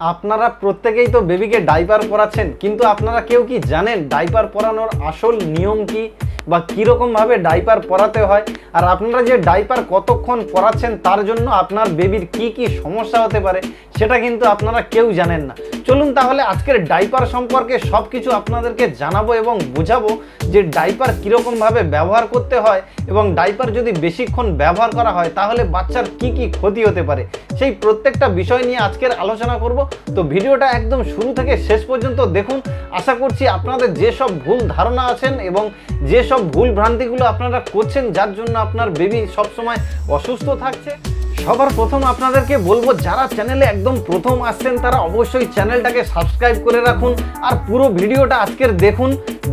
আপনারা প্রত্যেকেই তো বেবিকে ডাইপার পরাচ্ছেন, কিন্তু আপনারা কেউ কি জানেন ডাইপার পরানোর আসল নিয়ম কি? বা কীরকমভাবে ডাইপার পরাতে হয়, আর আপনারা যে ডাইপার কতক্ষণ পরাচ্ছেন তার জন্য আপনার বেবির কি কি সমস্যা হতে পারে, সেটা কিন্তু আপনারা কেউ জানেন না। চলুন তাহলে আজকের ডাইপার সম্পর্কে সব কিছু আপনাদেরকে জানাব এবং বোঝাবো যে ডাইপার কীরকমভাবে ব্যবহার করতে হয় এবং ডাইপার যদি বেশিক্ষণ ব্যবহার করা হয়, তাহলে বাচ্চার কি কি ক্ষতি হতে পারে, সেই প্রত্যেকটা বিষয় নিয়ে আজকের আলোচনা করব। তো ভিডিওটা একদম শুরু থেকে শেষ পর্যন্ত দেখুন। আশা করছি আপনাদের যেসব ভুল ধারণা আছেন এবং যেসব ভুল ভ্রান্তিগুলো আপনারা করছেন, যার জন্য আপনার বেবি সবসময় অসুস্থ থাকছে। সবার প্রথম আপনাদেরকে বলব, যারা চ্যানেলে একদম প্রথম আসছেন, তারা অবশ্যই চ্যানেলটাকে সাবস্ক্রাইব করে রাখুন আর পুরো ভিডিওটা আজকের দেখুন।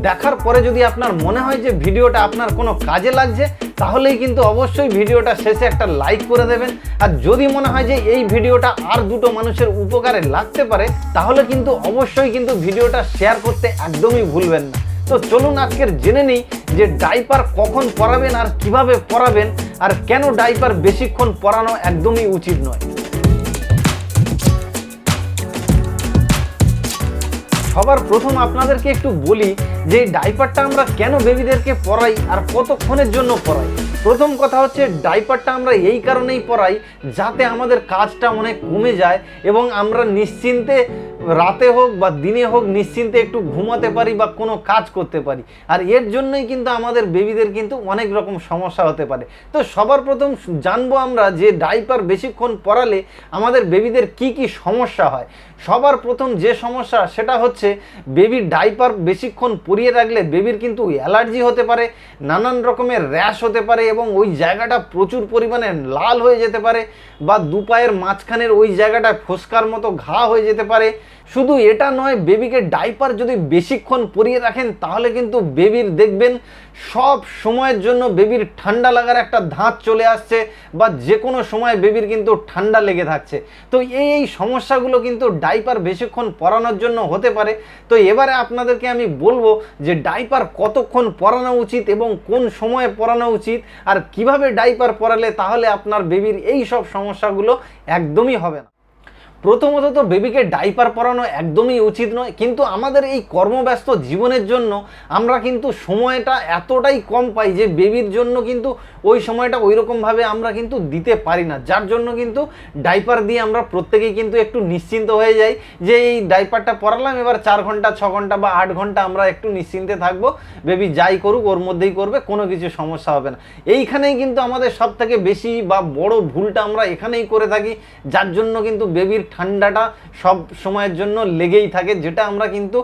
দেখার পরে যদি আপনার মনে হয় যে ভিডিওটা আপনার কোনো কাজে লাগছে, তাহলেই কিন্তু অবশ্যই ভিডিওটা শেষে একটা লাইক করে দেবেন। আর যদি মনে হয় যে এই ভিডিওটা আর দুটো মানুষের উপকারে লাগতে পারে, তাহলে কিন্তু অবশ্যই কিন্তু ভিডিওটা শেয়ার করতে একদমই ভুলবেন না। তো চলুন আজকের জেনে নিই যে ডাইপার কখন পরাবেন আর কীভাবে পরাবেন আর কেন ডাইপার বেশিক্ষণ পরানো একদমই উচিত নয়। সবার প্রথম আপনাদেরকে একটু বলি যে ডাইপারটা আমরা কেন বেবিদেরকে পরাই আর কতক্ষণের জন্য পরাই। প্রথম কথা হচ্ছে ডাইপারটা আমরা এই কারণেই পরাই যাতে আমাদের কাজটা অনেক কমে যায় এবং আমরা নিশ্চিন্তে রাতে হোক বা দিনে হোক, নিশ্চিন্তে একটু ঘুমাতে পারি বা কোনো কাজ করতে পারি। আর এর জন্যই কিন্তু আমাদের বেবিদের কিন্তু অনেক রকম সমস্যা হতে পারে। তো সবার প্রথম জানব আমরা যে ডাইপার বেশিক্ষণ পরালে আমাদের বেবিদের কি কি সমস্যা হয়। সবার প্রথম যে সমস্যা সেটা হচ্ছে বেবির ডাইপার বেশিক্ষণ পরিয়ে রাখলে বেবির কিন্তু অ্যালার্জি হতে পারে, নানান রকমের র্যাশ হতে পারে এবং ওই জায়গাটা প্রচুর পরিমাণে লাল হয়ে যেতে পারে বা দু পায়ের মাঝখানের ওই জায়গাটায় ফোসকার মতো ঘা হয়ে যেতে পারে। শুধু এটা নয়, বেবিকে ডাইপার যদি বেশিক্ষণ পরিয়ে রাখেন, তাহলে কিন্তু বেবির দেখবেন সব সময়ের জন্য বেবির ঠান্ডা লাগার একটা ধাঁচ চলে আসছে বা যে কোনো সময় বেবির কিন্তু ঠান্ডা লেগে থাকছে। তো এই এই সমস্যাগুলো কিন্তু ডাইপার বেশিক্ষণ পরানোর জন্য হতে পারে। তো এবারে আপনাদেরকে আমি বলব যে ডাইপার কতক্ষণ পরানো উচিত এবং কোন সময়ে পরানো উচিত আর কীভাবে ডাইপার পরালে তাহলে আপনার বেবির এই সব সমস্যাগুলো একদমই হবে না। প্রথমত তো বেবিকে ডাইপার পরানো একদমই উচিত নয়, কিন্তু আমাদের এই কর্মব্যস্ত জীবনের জন্য আমরা কিন্তু সময়টা এতটাই কম পাই যে বেবির জন্য কিন্তু ওই সময়টা ওই রকমভাবে আমরা কিন্তু দিতে পারি না। যার জন্য কিন্তু ডাইপার দিয়ে আমরা প্রত্যেকেই কিন্তু একটু নিশ্চিন্ত হয়ে যাই যে এই ডাইপারটা পরালাম, এবার চার ঘণ্টা, ছ ঘণ্টা বা আট ঘণ্টা আমরা একটু নিশ্চিন্তে থাকব, বেবি যাই করুক ওর মধ্যেই করবে, কোনো কিছু সমস্যা হবে না। এইখানেই কিন্তু আমাদের সব থেকে বেশি বা বড় ভুলটা আমরা এখানেই করে থাকি, যার জন্য কিন্তু বেবির ঠান্ডাটা সব সময়ের জন্য লেগেই থাকে, যেটা আমরা কিন্তু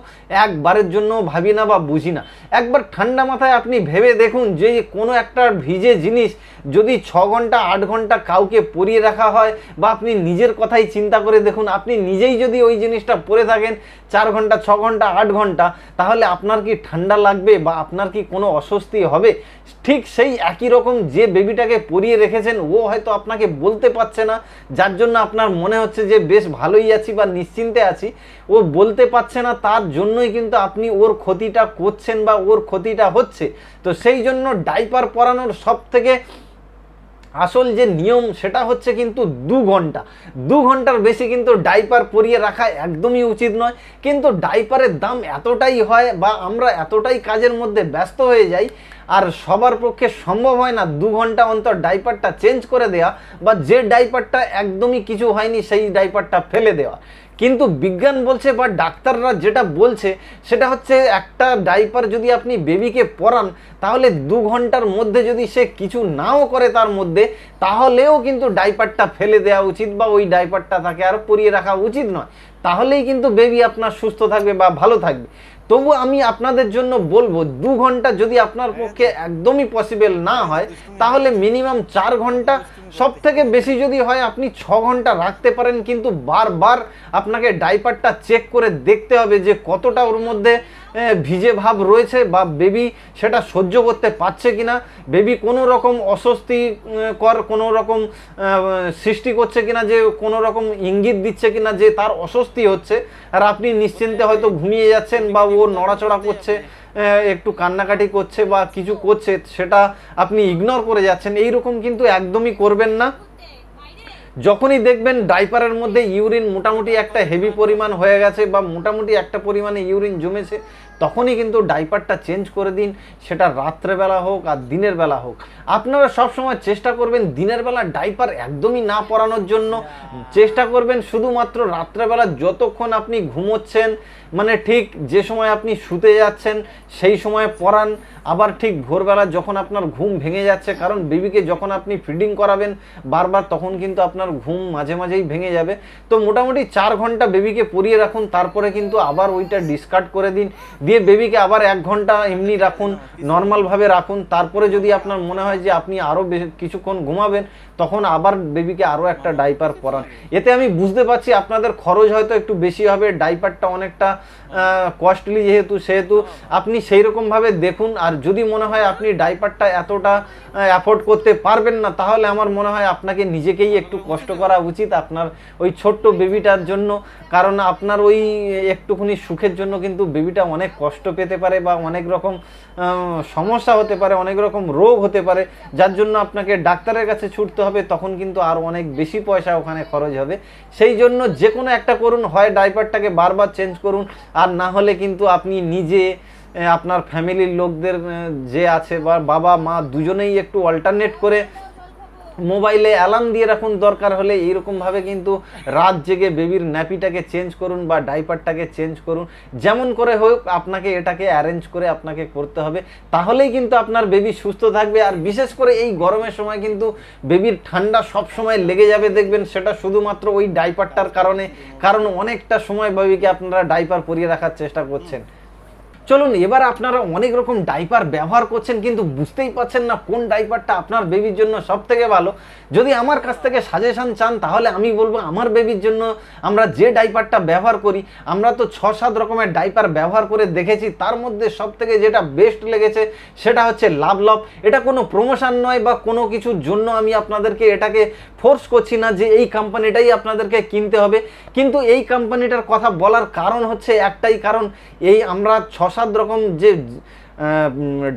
একবারের জন্য ভাবি না বা বুঝি না। একবার ঠান্ডা মাথায় আপনি ভেবে দেখুন যে কোনো একটা ভিজে জিনিস যদি ছ ঘণ্টা, আট ঘণ্টা কাউকে পরিয়ে রাখা হয় বা আপনি নিজের কথাই চিন্তা করে দেখুন, আপনি নিজেই যদি ওই জিনিসটা পরে থাকেন চার ঘণ্টা, ছ ঘণ্টা, আট ঘণ্টা, তাহলে আপনার কি ঠান্ডা লাগবে বা আপনার কি কোনো অস্বস্তি হবে? ঠিক সেই একই রকম যে বেবিটাকে পরিয়ে রেখেছেন, ও হয়তো আপনাকে বলতে পারছে না, যার জন্য আপনার মনে হচ্ছে যে বেশ ভালোই আছি বা নিশ্চিন্তে আছি। ও বলতে পারছে না, তার জন্যই কিন্তু আপনি ওর ক্ষতিটা করছেন বা ওর ক্ষতিটা হচ্ছে। তো সেই জন্য ডাইপার পরানোর সব থেকে আসল যে নিয়ম, সেটা হচ্ছে কিন্তু দু ঘণ্টা। দু ঘণ্টার বেশি কিন্তু ডাইপার পরিয়ে রাখা একদমই উচিত নয়। কিন্তু ডাইপারের দাম এতটাই হয় বা আমরা এতটাই কাজের মধ্যে ব্যস্ত হয়ে যাই আর সবার পক্ষে সম্ভব হয় না দু ঘণ্টা অন্তর ডাইপারটা চেঞ্জ করে দেওয়া বা যে ডাইপারটা একদমই কিছু হয়নি সেই ডাইপারটা ফেলে দেওয়া। কিন্তু বিজ্ঞান বলছে বা ডাক্তাররা যেটা বলছে সেটা হচ্ছে একটা ডাইপার যদি আপনি বেবিকে পরান, তাহলে দু ঘণ্টার মধ্যে যদি সে কিছু নাও করে তার মধ্যে, তাহলেও কিন্তু ডাইপারটা ফেলে দেওয়া উচিত বা ওই ডাইপারটা তাকে আর পরিয়ে রাখা উচিত নয়। তাহলেই কিন্তু বেবি আপনার সুস্থ থাকবে বা ভালো থাকবে। তবু আমি আপনাদের জন্য বলব, দু ঘণ্টা যদি আপনার পক্ষে একদমই পসিবল না হয়, তাহলে মিনিমাম চার ঘণ্টা। সব থেকে বেশি যদি হয়, আপনি ছ ঘণ্টা রাখতে পারেন, কিন্তু বারবার আপনাকে ডাইপারটা চেক করে দেখতে হবে যে কতটা ওর মধ্যে ভিজে ভাব রয়েছে বা বেবি সেটা সহ্য করতে পারছে কিনা, বেবি কোনো রকম অস্বস্তি কর, কোনো রকম সৃষ্টি করছে কিনা, যে কোনো রকম ইঙ্গিত দিচ্ছে কিনা যে তার অস্বস্তি হচ্ছে, আর আপনি নিশ্চিন্তে হয়তো ঘুমিয়ে যাচ্ছেন বা ও নড়াচড়া করছে একটু কান্নাকাটি করছে বা কিছু করছে, সেটা আপনি ইগনোর করে যাচ্ছেন এই রকম কিন্তু একদমই করবেন না। যখনই দেখবেন ডাইপারের মধ্যে ইউরিন মোটামুটি একটা হেভি পরিমাণ হয়ে গেছে বা মোটামুটি একটা পরিমাণে ইউরিন জমেছে তখনই কিন্তু ডাইপারটা চেঞ্জ করে দিন সেটা রাত্রেবেলা হোক আর দিনের বেলা হোক। আপনারা সবসময় চেষ্টা করবেন দিনের বেলা ডাইপার একদমই না পরানোর জন্য। চেষ্টা করবেন শুধুমাত্র রাত্রেবেলা যতক্ষণ আপনি ঘুমোচ্ছেন মানে ঠিক যে সময় আপনি শুতে যাচ্ছেন সেই সময় পরান। আবার ঠিক ভোরবেলা যখন আপনার ঘুম ভেঙে যাচ্ছে কারণ বেবিকে যখন আপনি ফিডিং করাবেন বারবার তখন কিন্তু আপনার ঘুম মাঝে মাঝেই ভেঙে যাবে। তো মোটামুটি চার ঘণ্টা বেবিকে পরিয়ে রাখুন তারপরে কিন্তু আবার ওইটা ডিসকার্ড করে দিন। দিয়ে বেবিকে আবার এক ঘণ্টা এমনি রাখুন নর্মালভাবে রাখুন, তারপরে যদি আপনার মনে হয় যে আপনি আরও কিছুক্ষণ ঘুমাবেন তখন আবার বেবিকে আরও একটা ডাইপার পরান। এতে আমি বুঝতে পারছি আপনাদের খরচ হয়তো একটু বেশি হবে, ডাইপারটা অনেকটা কস্টলি যেহেতু, সেহেতু আপনি সেই রকমভাবে দেখুন, আর যদি মনে হয় আপনি ডাইপারটা এতটা অ্যাফোর্ড করতে পারবেন না, তাহলে আমার মনে হয় আপনাকে নিজেকেই একটু কষ্ট করা উচিত আপনার ওই ছোট্ট বেবিটার জন্য, কারণ আপনার ওই একটুখানি সুখের জন্য কিন্তু বেবিটা অনেক কষ্ট পেতে পারে বা অনেক রকম সমস্যা হতে পারে, অনেক রকম রোগ হতে পারে, যার জন্য আপনাকে ডাক্তারের কাছে ছুটতে হবে। তখন কিন্তু আর অনেক বেশি পয়সা ওখানে খরচ হবে। সেই জন্য যে কোনো একটা করুন, হয় ডাইপারটাকে বারবার চেঞ্জ করুন, আর না হলে কিন্তু আপনি নিজে আপনার ফ্যামিলির লোকদের যে আছে বা বাবা মা দুজনেই একটু অল্টারনেট করে মোবাইলে অ্যালার্ম দিয়ে রাখুন, দরকার হলে এইরকমভাবে কিন্তু রাত জেগে বেবির ন্যাপিটাকে চেঞ্জ করুন বা ডাইপারটাকে চেঞ্জ করুন। যেমন করে হোক, আপনাকে এটাকে অ্যারেঞ্জ করে আপনাকে করতে হবে। তাহলেই কিন্তু আপনার বেবি সুস্থ থাকবে। আর বিশেষ করে এই গরমের সময় কিন্তু বেবির ঠান্ডা সব সময় লেগে যাবে, দেখবেন সেটা শুধুমাত্র ওই ডাইপারটার কারণে। কারণ অনেকটা সময় বেবিকে আপনারা ডাইপার পরিয়ে রাখার চেষ্টা করছেন। চলুন, এবার আপনারা অনেক রকম ডাইপার ব্যবহার করছেন, কিন্তু বুঝতেই পারছেন না কোন ডাইপারটা আপনার বেবির জন্য সব থেকে ভালো। যদি আমার কাছ থেকে সাজেশন চান, তাহলে আমি বলব আমার বেবির জন্য আমরা যে ডাইপারটা ব্যবহার করি, আমরা তো ছ সাত রকমের ডাইপার ব্যবহার করে দেখেছি, তার মধ্যে সব থেকে যেটা বেস্ট লেগেছে সেটা হচ্ছে লাভ লভ এটা কোনো প্রমোশন নয় বা কোনো কিছুর জন্য আমি আপনাদেরকে এটাকে ফোর্স করছি না যে এই কোম্পানিটাই আপনাদেরকে কিনতে হবে। কিন্তু এই কোম্পানিটার কথা বলার কারণ হচ্ছে একটাই কারণ, এই আমরা ছ সাত রকম যে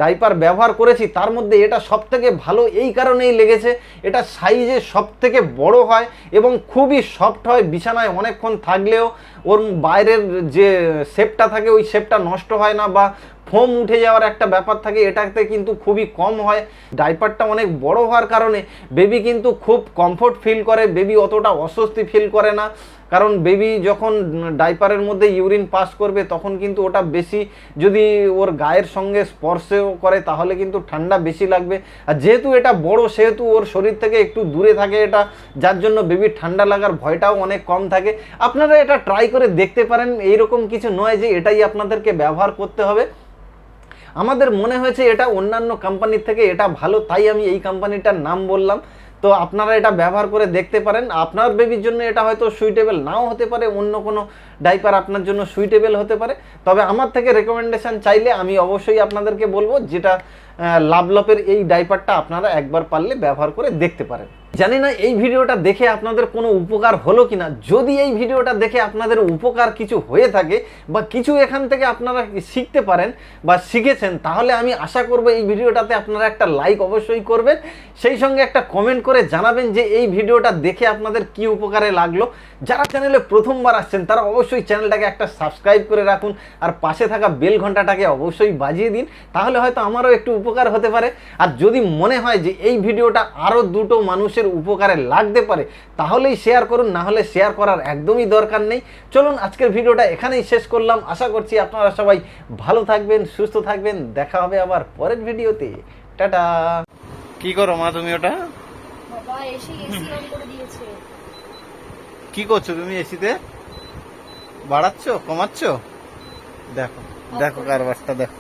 ডাইপার ব্যবহার করেছি, তার মধ্যে এটা সব থেকে ভালো এই কারণেই লেগেছে। এটা সাইজে সব থেকে বড় হয় এবং খুবই সফট হয়, বিছানায় অনেকক্ষণ থাকলেও। ওর বাইরের যে শেপটা থাকে, ওই শেপটা নষ্ট হয় না বা ফোম উঠে যাওয়ার একটা ব্যাপার থাকে, এটাতে কিন্তু খুবই কম হয়। ডাইপারটা অনেক বড় হওয়ার কারণে বেবি কিন্তু খুব কমফোর্ট ফিল করে বেবি অতটা অস্বস্তি ফিল করে না। কারণ বেবি যখন ডাইপারের মধ্যে ইউরিন পাস করবে, তখন কিন্তু ওটা বেশি যদি ওর গায়ের সঙ্গে স্পর্শেও করে, তাহলে কিন্তু ঠান্ডা বেশি লাগবে। আর যেহেতু এটা বড়, সেহেতু ওর শরীর থেকে একটু দূরে থাকে এটা, যার জন্য বেবির ঠান্ডা লাগার ভয়টাও অনেক কম থাকে। আপনারা এটা ট্রাই করে দেখতে পারেন, এইরকম কিছু নয় যে এটাই আপনাদেরকে ব্যবহার করতে হবে। আমাদের মনে হয়েছে এটা অন্যান্য কোম্পানির থেকে এটা ভালো, তাই আমি এই কোম্পানিটার নাম বললাম। তো আপনারা এটা ব্যবহার করে দেখতে পারেন। আপনার বেবির জন্য এটা হয়তো সুইটেবল নাও হতে পারে, অন্য কোনো ডাইপার আপনার জন্য সুইটেবল হতে পারে। তবে আমার থেকে রেকমেন্ডেশন চাইলে আমি অবশ্যই আপনাদেরকে বলব, যেটা লাভলপের এই ডাইপারটা আপনারা একবার পারলে ব্যবহার করে দেখতে পারেন। জানি না এই ভিডিওটা দেখে আপনাদের কোনো উপকার হলো কিনা। যদি এই ভিডিওটা দেখে আপনাদের উপকার কিছু হয়ে থাকে বা কিছু এখান থেকে আপনারা শিখতে পারেন বা শিখেছেন, তাহলে আমি আশা করব এই ভিডিওটাতে আপনারা একটা লাইক অবশ্যই করবেন। সেই সঙ্গে একটা কমেন্ট করে জানাবেন যে এই ভিডিওটা দেখে আপনাদের কি উপকারে লাগল। যারা চ্যানেলে প্রথমবার আসছেন, তারা অবশ্যই চ্যানেলটাকে একটা সাবস্ক্রাইব করে রাখুন আর পাশে থাকা বেল ঘন্টাটাকে অবশ্যই বাজিয়ে দিন। তাহলে হয়তো আমারও একটু উপকার হতে পারে। আর যদি মনে হয় যে এই ভিডিওটা আরও দুটো মানুষের উপকারে লাগতে পারে তাহলেই শেয়ার করুন না হলে শেয়ার করার একদমই দরকার নেই। চলুন আজকের ভিডিওটা এখানেই শেষ করলাম। আশা করছি আপনারা সবাই ভালো থাকবেন সুস্থ থাকবেন। দেখা হবে আবার পরের ভিডিওতে। টাটা। কি করো মা তুমি ওটা? বাবা এসে এসি অন করে দিয়েছে। কি করছ তুমি এসিতে বাড়াচ্ছ কমাচ্ছ? দেখো দেখো কারবারটা দেখো।